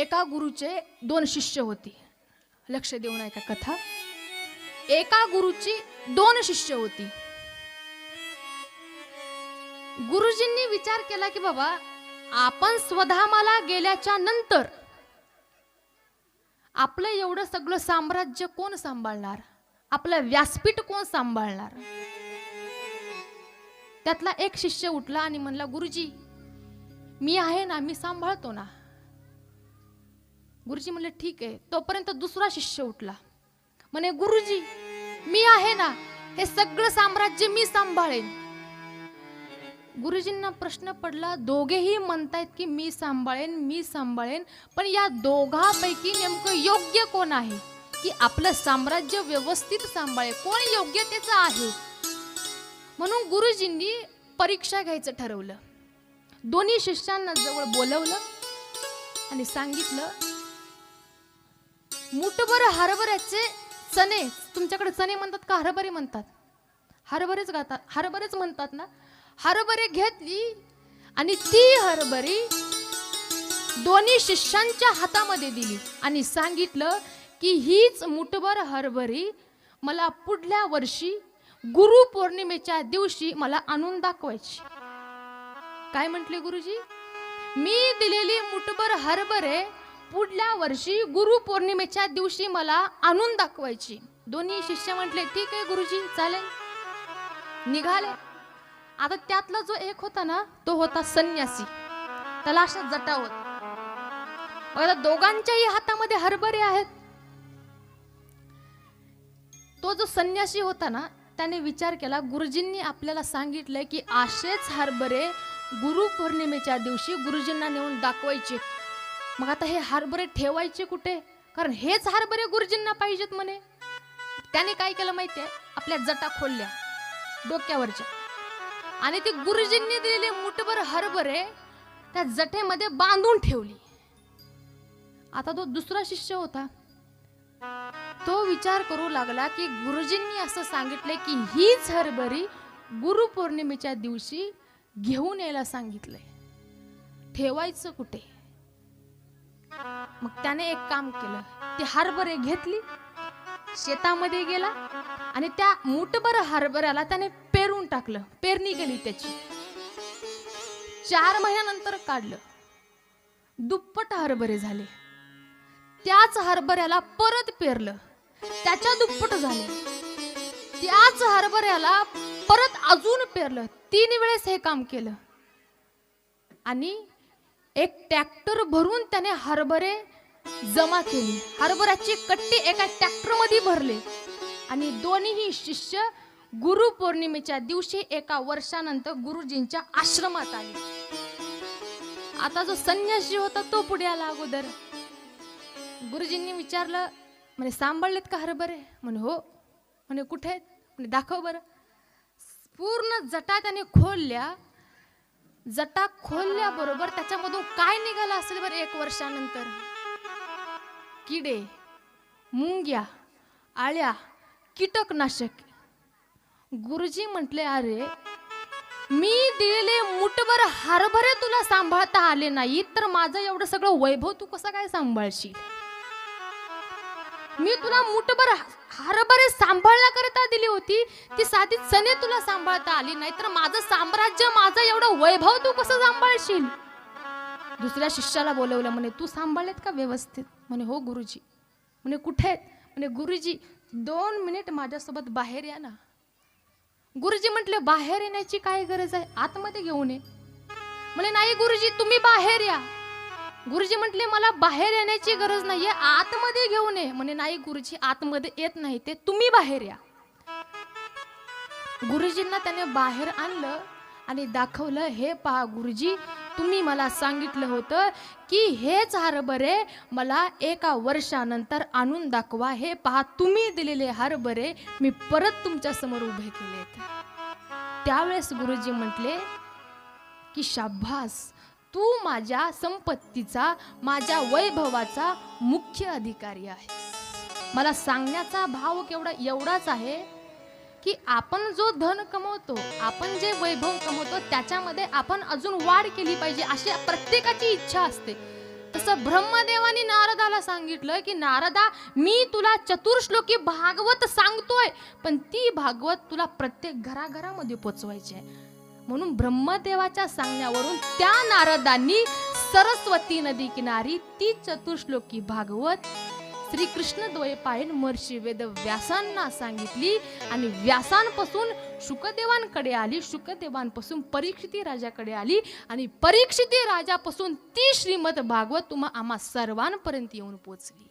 एका गुरुचे दोन शिष्य होती. लक्ष देऊन ऐका कथा. एका गुरुची दोन शिष्य होती. गुरुजींनी विचार केला की बाबा आपण स्वधामाला गेल्याच्यानंतर आपलं एवढं सगळं साम्राज्य कोण सांभाळणार? आपलं व्यासपीठ कोण सांभाळणार? त्यातला एक शिष्य उठला आणि म्हणला गुरुजी मी आहे ना मी सांभाळतो ना. गुरुजी म्हणले ठीक आहे. तोपर्यंत दुसरा शिष्य उठला. म्हणे गुरुजी मी आहे ना हे सगळं साम्राज्य मी सांभाळेन. गुरुजींना प्रश्न पडला दोघेही म्हणतायत की मी सांभाळेन मी सांभाळेन पण या दोघांपैकी नेमकं योग्य कोण आहे? की आपलं साम्राज्य व्यवस्थित सांभाळेल? कोण योग्यतेचं आहे? म्हणून गुरुजींनी परीक्षा घ्यायचं ठरवलं. दोन्ही शिष्यांना जवळ बोलवलं आणि सांगितलं मुठभर हरभऱ्याचे चणे तुमच्याकडे चणे म्हणतात का हरभरे म्हणतात? हरभरेच गातात हरभरेच म्हणतात ना? हरभरे घेतली आणि ती हरभरी दोन्ही शिष्यांच्या हातामध्ये दिली आणि सांगितलं की हीच मुठभर हरभरी मला पुढल्या वर्षी गुरु पौर्णिमेच्या दिवशी मला आणून दाखवायची. काय म्हटले गुरुजी? मी दिलेली मुठभर हरभरे पुढल्या वर्षी गुरु पौर्णिमेच्या दिवशी मला आणून दाखवायची. दोन्ही शिष्य म्हटले ठीक आहे गुरुजी चालेल. निघाले. आता त्यातला जो एक होता ना तो होता संन्यासी. त्याला अशा जटा होत आता दोघांच्याही हातामध्ये हरभरे आहेत. तो जो संन्यासी होता ना त्याने विचार केला गुरुजींनी आपल्याला सांगितलंय की असेच हरभरे गुरु पौर्णिमेच्या दिवशी गुरुजींना नेऊन दाखवायचे. मग आता हे हरभरे ठेवायचे कुठे? कारण हेच हरभरे गुरुजींना पाहिजेत म्हणे. त्याने काय केलं माहितीये? आपल्या जटा खोलल्या डोक्यावरच्या. आणि ती गुरुजींनी दिलेले मुठभर हरभरे त्या जटेमध्ये बांधून ठेवली. आता तो दुसरा शिष्य होता. तो विचार करू लागला की गुरुजींनी असं सांगितले की हीच हरभरी गुरु पौर्णिमेच्या दिवशी घेऊन यायला सांगितलंय. ठेवायचं कुठे? मग त्याने एक काम केलं. ती हरभरे घेतली शेतामध्ये गेला आणि त्या मुठभर हरभऱ्याला त्याने पेरून टाकलं. पेरणी केली त्याची. चार महिन्यानंतर काढलं. दुप्पट हरभरे झाले. त्याच हरभऱ्याला परत पेरलं. त्याच्या दुप्पट झाले. त्याच हरभऱ्याला परत अजून पेरलं. तीन वेळेस हे काम केलं. आणि एक ट्रॅक्टर भरून त्याने हरभरे जमा केली. हरभऱ्याची कट्टी एका ट्रॅक्टरमध्ये भरले. आणि दोन्ही शिष्य गुरु पौर्णिमेच्या दिवशी एका वर्षानंतर गुरुजींच्या आश्रमात आले. आता जो संन्यासी होता तो पुढे आला अगोदर. गुरुजींनी विचारलं म्हणे सांभाळलेत का हरभरे? म्हणे हो. म्हणे कुठे आहेत? म्हणे दाखव बरं. पूर्ण जटा त्याने खोलल्या जटा खोलल्याबरोबर त्याच्यामधून काय निघालं असेल बरं एक वर्षानंतर? किडे मुंग्या आळ्या कीटकनाशक. गुरुजी म्हटले अरे मी दिलेले मुठभर हरभरे तुला सांभाळता आले नाही तर माझं एवढं सगळं वैभव तू कसं काय सांभाळशील? मी तुला मुठभर हरभरे सांभाळला होती ती साधी चणे तुला सांभाळता आली नाही तर माझं साम्राज्य माझं एवढं वैभव तू कसं सांभाळशील? दुसऱ्या शिष्याला बोलवलं म्हणे तू सांभाळलेत का व्यवस्थित? म्हणे हो गुरुजी. म्हणे कुठे? आहेत म्हणे गुरुजी दोन मिनिट माझ्यासोबत बाहेर या ना. गुरुजी म्हटले बाहेर येण्याची काय गरज आहे? आतमध्ये घेऊन ये. म्हणे नाही गुरुजी तुम्ही बाहेर या. गुरुजी म्हटले मला बाहेर येण्याची गरज नाहीये आतमध्ये घेऊन ये. म्हणे नाही गुरुजी आतमध्ये येत नाही ते तुम्ही बाहेर या. गुरुजींना त्याने बाहेर आणलं आणि दाखवलं हे पहा गुरुजी तुम्ही मला सांगितलं होतं की हेच हरभरे मला एका वर्षानंतर आणून दाखवा. हे पहा तुम्ही दिलेले हरभरे मी परत तुमच्यासमोर उभे केलेत. त्यावेळेस गुरुजी म्हटले की शाब्बास तू माझ्या संपत्तीचा माझ्या वैभवाचा मुख्य अधिकारी आहे मला सांगण्याचा भाव केवढा एवढाच आहे की आपण जो धन कमवतो आपण जे वैभव कमवतो त्याच्यामध्ये आपण अजून वाढ केली पाहिजे अशी प्रत्येकाची इच्छा असते. तसं ब्रह्मदेवानी नारदाला सांगितलं की नारदा मी तुला चतुर्श्लोकी भागवत सांगतोय पण ती भागवत तुला प्रत्येक घराघरामध्ये पोचवायची आहे. म्हणून ब्रह्मदेवाच्या सांगण्यावरून त्या नारदांनी सरस्वती नदी किनारी ती चतुर्श्लोकी भागवत श्रीकृष्ण द्वैपायन महर्षी वेद व्यासांना सांगितली आणि व्यासांपासून शुकदेवांकडे आली. शुकदेवांपासून परीक्षिती राजाकडे आली आणि परीक्षिती राजापासून ती श्रीमद भागवत तुम्हा आम्हा सर्वांपर्यंत येऊन पोचली.